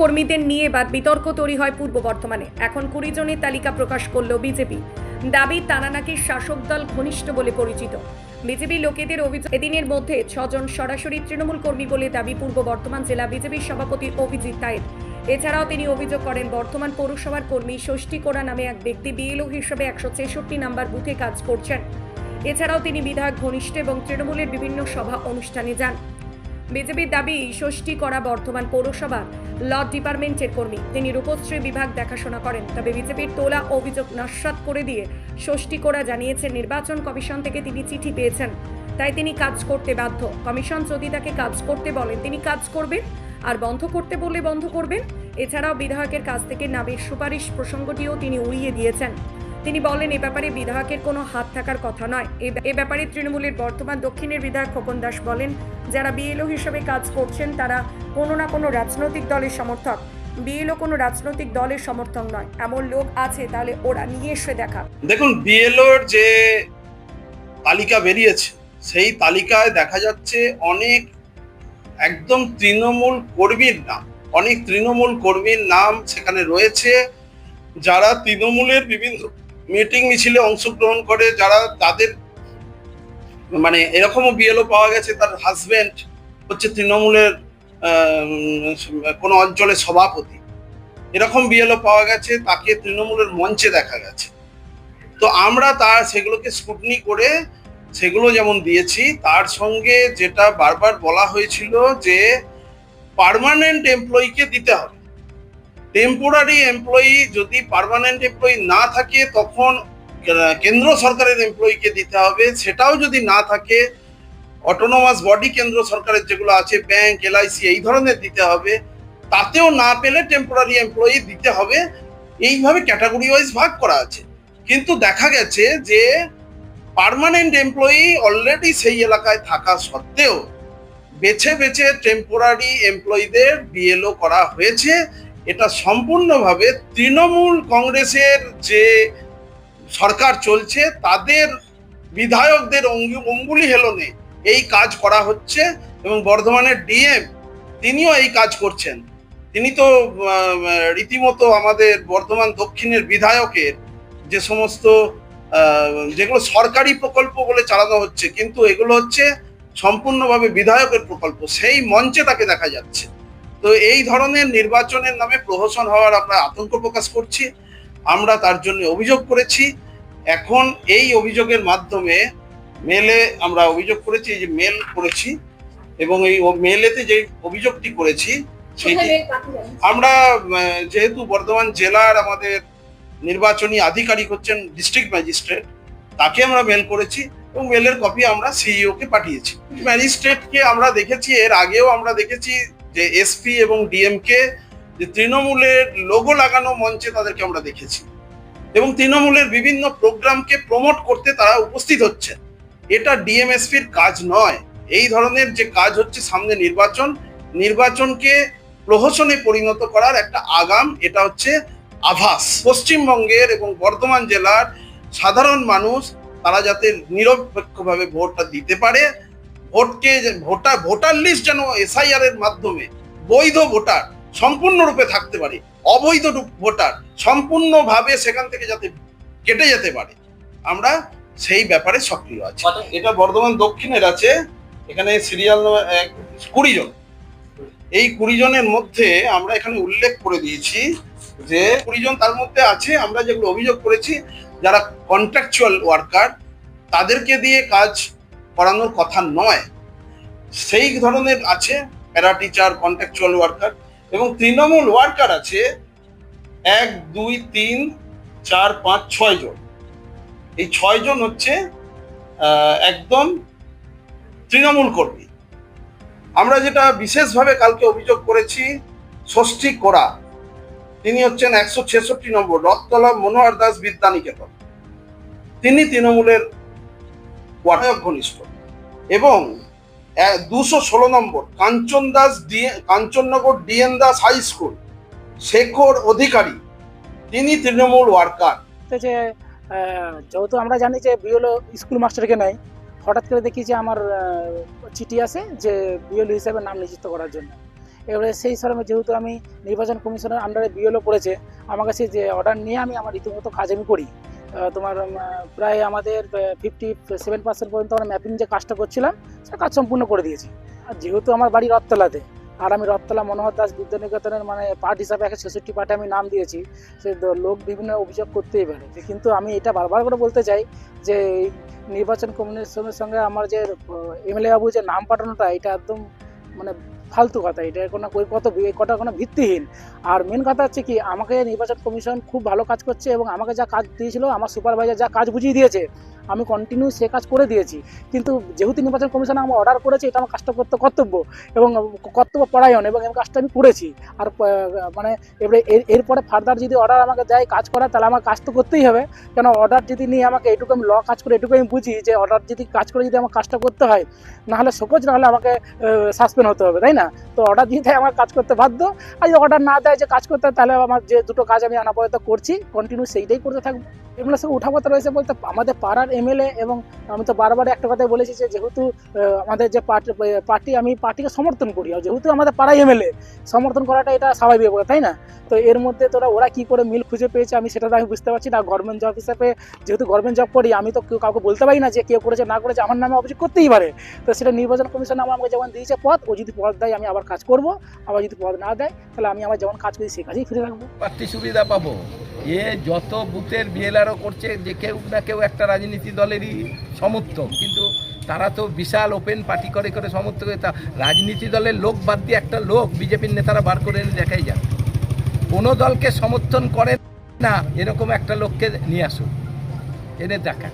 কর্মীদের নিয়ে এবার বিতর্ক তৈরি হয় পূর্ব বর্ধমানে। এখন কুড়ি জনের তালিকা প্রকাশ করল বিজেপি। দাবি, তারা নাকি শাসক দল ঘনিষ্ঠ বলে পরিচিত। বিজেপি লোকেদের অভিযোগ, এদিনের মধ্যে ছজন সরাসরি তৃণমূল কর্মী বলে দাবি পূর্ব বর্ধমান জেলা বিজেপির সভাপতি অভিজিৎ তায়ের এছাড়াও তিনি অভিযোগ করেন বর্তমান পৌরসভার কর্মী ষষ্ঠী কোড়া নামে এক ব্যক্তি বিএলও হিসেবে একশো ছেষট্টি নাম্বার বুথে কাজ করছেন। এছাড়াও তিনি বিধায়ক, ঘনিষ্ঠ এবং তৃণমূলের বিভিন্ন সভা অনুষ্ঠানে যান। বিজেপির দাবি, ষষ্ঠী করা বর্ধমান পৌরসভার ল ডিপার্টমেন্টের কর্মী, তিনি রূপশ্রী বিভাগ দেখাশোনা করেন। তবে বিজেপির তোলা অভিযোগ নস্বাত করে দিয়ে ষষ্ঠী করা জানিয়েছেন নির্বাচন কমিশন থেকে তিনি চিঠি পেয়েছেন। তাই তিনি কাজ করতে বাধ্য। কমিশন যদি তাকে কাজ করতে বলেন তিনি কাজ করবেন? আর বন্ধ করতে বললে বন্ধ করবেন? এছাড়াও বিধায়কের কাছ থেকে নামের সুপারিশ প্রসঙ্গটিও তিনি উড়িয়ে দিয়েছেন। তিনি বলেন, এ ব্যাপারে বিধায়কের কোনো হাত থাকার কথা নয়। এ- ব্যাপারে তৃণমূলের বর্তমান দক্ষিণের বিধায়ক খোকন দাস বলেন, যারা বিএলও হিসেবে কাজ করছেন, তারা কোনো না কোনো রাজনৈতিক দলের সমর্থক। বিএলও কোনো রাজনৈতিক দলের সমর্থক নয়। এমন লোক আছে, তাহলে ওরা নিয়ে এসে দেখা। দেখুন, বিএলওর যে তালিকা বেরিয়েছে, সেই তালিকায় দেখা যাচ্ছে অনেক একদম তৃণমূল কর্মীর নাম। অনেক তৃণমূল কর্মীর নাম সেখানে রয়েছে। যারা তৃণমূলের বিভিন্ন মিটিং মিছিলে অংশগ্রহণ করে, যারা তাদের মানে এরকমও বিএলও পাওয়া গেছে, তার হাজবেন্ড হচ্ছে তৃণমূলের কোনো অঞ্চলের সভাপতি। এরকম বিএলও পাওয়া গেছে, তাকে তৃণমূলের মঞ্চে দেখা গেছে। তো আমরা তার, সেগুলোকে স্কুটনি করে, সেগুলো যেমন দিয়েছি, তার সঙ্গে যেটা বারবার বলা হয়েছিল যে পার্মানেন্ট এমপ্লয়িকে দিতে হবে। টেম্পোরারি এমপ্লয়ি যদি পারমানেন্ট এমপ্লয়ি না থাকে, তখন কেন্দ্র সরকারের এমপ্লয়িকে দিতে হবে। সেটাও যদি না থাকে অটোনোমাস বডি কেন্দ্র সরকারের যেগুলো আছে ব্যাংক এলআইসি এই ধরনের দিতে হবে। তাতেও না পেলে টেম্পোরারি এমপ্লয়ি দিতে হবে। এইভাবে ক্যাটাগরি ওয়াইজ ভাগ করা আছে। কিন্তু দেখা গেছে যে পার্মানেন্ট এমপ্লয়ি অলরেডি সেই এলাকায় থাকা সত্ত্বেও, বেছে বেছে টেম্পোরারি এমপ্লয়ীদের বিএলও করা হয়েছে। এটা সম্পূর্ণভাবে তৃণমূল কংগ্রেসের যে সরকার চলছে, তাদের বিধায়কদের অঙ্গি- অঙ্গুলি হেলনে এই কাজ করা হচ্ছে এবং বর্ধমানের ডিএম তিনিও এই কাজ করছেন। তিনি তো রীতিমতো আমাদের বর্ধমান দক্ষিণের বিধায়কের যে সমস্ত যেগুলো সরকারি প্রকল্প বলে চালানো হচ্ছে, কিন্তু এগুলো হচ্ছে সম্পূর্ণভাবে বিধায়কের প্রকল্প। সেই মঞ্চে তাকে দেখা যাচ্ছে। তো এই ধরনের নির্বাচনের নামে প্রহসন হওয়ার আমরা আতঙ্ক প্রকাশ করছি। আমরা তার জন্য অভিযোগ করেছি। এখন এই অভিযোগের মাধ্যমে মেলে আমরা অভিযোগ করেছি এই যে মেল করেছি এবং এই মেলেতে যে অভিযোগটি করেছি সেটি আমরা যেহেতু বর্ধমান জেলার আমাদের নির্বাচনী আধিকারিক হচ্ছেন ডিস্ট্রিক্ট ম্যাজিস্ট্রেট তাকে আমরা মেল করেছি। এবং মেলের কপি আমরা সিইও কে পাঠিয়েছি। ম্যাজিস্ট্রেটকে আমরা দেখেছি, এর আগেও আমরা দেখেছি যে এসপি এবং ডিএম কে যে তৃণমূলের লোগো লাগানো মঞ্চে তাদেরকে আমরা দেখেছি। এবং তৃণমূলের বিভিন্ন প্রোগ্রামকে প্রমোট করতে তারা উপস্থিত হচ্ছে এটা ডিএমএসপির কাজ নয়। এই ধরনের যে কাজ হচ্ছে সামনে নির্বাচন, নির্বাচনকে প্রহসনে পরিণত করার একটা আগাম, এটা হচ্ছে আভাস। পশ্চিমবঙ্গের এবং বর্ধমান জেলার সাধারণ মানুষ তারা যাতে নিরপেক্ষভাবে ভোটটা দিতে পারে, ভোটকে ভোটার ভোটার লিস্ট যেন এসআইআর এর মাধ্যমে বৈধ ভোটার সম্পূর্ণরূপে থাকতে পারে, অবৈধ ভোটার সম্পূর্ণভাবে সেখান থেকে যাতে কেটে যেতে পারে, আমরা সেই ব্যাপারে সক্রিয় আছি। এটা বর্ধমান দক্ষিণের আছে, এখানে সিরিয়াল কুড়ি জন। এই কুড়ি জনের মধ্যে আমরা এখানে উল্লেখ করে দিয়েছি যে কুড়ি জন তার মধ্যে আছে, আমরা যেগুলো অভিযোগ করেছি, যারা কন্ট্রাকচুয়াল ওয়ার্কার তাদেরকে দিয়ে কাজ করানোর কথা নয়। সেই ধরনের আছে প্যারা টিচার কন্ট্রাকচুয়াল ওয়ার্কার এবং তৃণমূল ওয়ার্কার আছে এক, দুই, তিন, চার, পাঁচ, ছয় জন। এই ছয় জন হচ্ছে একদম তৃণমূল কর্মী। আমরা যেটা বিশেষভাবে কালকে অভিযোগ করেছি, ষষ্ঠী কোরা। তিনি হচ্ছেন একশো ছেষট্টি নম্বর রথতলা মনোহর দাস বিদ্যানিকেতন। তিনি তৃণমূলের ঘনিষ্ঠ এবং দুশো ষোলো নম্বর Kanchan Das Kanchannagar DN Das high school, Shekhar Adhikari. তিনি তৃণমূল ওয়ার্কার। যে যেহেতু আমরা জানি যে বিএলও স্কুল মাস্টারকে নেয়, হঠাৎ করে দেখি যে আমার চিঠি আছে যে বিএলও হিসেবে নাম নিযুক্ত করার জন্য। এবারে সেই সময় যেহেতু আমি নির্বাচন কমিশনের আন্ডারে বিএলও পড়েছে, আমার কাছে যে অর্ডার নিয়ে আমি আমার রীতিমতো কাজ আমি করি। তোমার প্রায় আমাদের ফিফটি সেভেন পার্সেন্ট পর্যন্ত আমরা ম্যাপিং যে কাজটা করছিলাম, সে কাজ সম্পূর্ণ করে দিয়েছি। আর যেহেতু আমার বাড়ি রথতলাতে, আর আমি রথতলা মনোহর দাস বিদ্যানিকেতনের মানে পার্ট হিসাবে একশো ছেষট্টি পার্টে আমি নাম দিয়েছি, সে লোক বিভিন্ন অভিযোগ করতেই পারে। কিন্তু আমি এটা বারবার করে বলতে চাই যে নির্বাচন কমিশনের সঙ্গে আমার যে এমএলএ বাবু যে নাম পাঠানোটা, এটা একদম মানে ফালতু কথা, এটা কোনো ওই কত কটা কোনো ভিত্তিহীন। আর মেন কথা হচ্ছে কি, আমাকে নির্বাচন কমিশন খুব ভালো কাজ করছে এবং আমাকে যা কাজ দিয়েছিল, আমার সুপারভাইজার যা কাজ বুঝিয়ে দিয়েছে, আমি কন্টিনিউ সে কাজ করে দিয়েছি। কিন্তু যেহেতু নির্বাচন কমিশন আমার অর্ডার করেছে, এটা আমার কাজটা করতে কর্তব্য এবং কর্তব্য পরায়ণ এবং এই কাজটা আমি করেছি। আর মানে এবারে এর, এরপরে ফার্দার যদি অর্ডার আমাকে দেয় কাজ করার, তাহলে আমার কাজ তো করতেই হবে। কেন অর্ডার যদি নিয়ে আমাকে এটুকু আমি ল কাজ করে, এটুকু আমি বুঝি যে অর্ডার যদি কাজ করে যদি আমার কাজটা করতে হয়, নাহলে সপোজ নাহলে আমাকে সাসপেন্ড হতে হবে, তাই না? তো অর্ডার দিতে আমার কাজ করতে বাধ্য। আর অর্ডার না দেয় যে কাজ করতে তাহলে আমার যে দুটো কাজ আমি আনাপায়ত করছি কন্টিনিউ সেইটাই করতে থাকব। এগুলো সব উঠাপথা রয়েছে বলতে আমাদের পাড়ার এমএলএ এবং আমি তো বারবার একটা কথাই বলেছি যে যেহেতু আমাদের যে পার্টি পার্টি আমি পার্টিকে সমর্থন করি আর যেহেতু আমাদের পাড়ায় এমএলএ, সমর্থন করাটা এটা স্বাভাবিক তাই না? তো এর মধ্যে তোরা ওরা কি করে মিল খুঁজে পেয়েছে আমি সেটা তো আমি বুঝতে পারছি না। গভর্নমেন্ট জব হিসাবে যেহেতু গভর্নমেন্ট জব করি, আমি তো কেউ কাউকে বলতে পারি না যে কেউ করেছে, না করেছে, আমার নামে অভিযোগ করতেই পারে। তো সেটা নির্বাচন কমিশন আমাকে যেমন দিয়েছে পদ, ও যদি পদ দেয় আমি আবার কাজ করব, আবার যদি পদ না দেয়, তাহলে আমি আমার যেমন কাজ করি সেই কাজেই ফিরে প্রার্থী সুবিধা পাবো। এ যত বুথের বিএলআরও করছে, যে কেউ না কেউ একটা রাজনীতি দলেরই সমর্থক। কিন্তু তারা তো বিশাল ওপেন পার্টি করে করে সমর্থক তা রাজনীতি দলের লোক বাদ দিয়ে একটা লোক বিজেপির নেতারা বার করে এনে দেখাই যায় কোনো দলকে সমর্থন করে না, এরকম একটা লোককে নিয়ে আসুন। এনে দেখা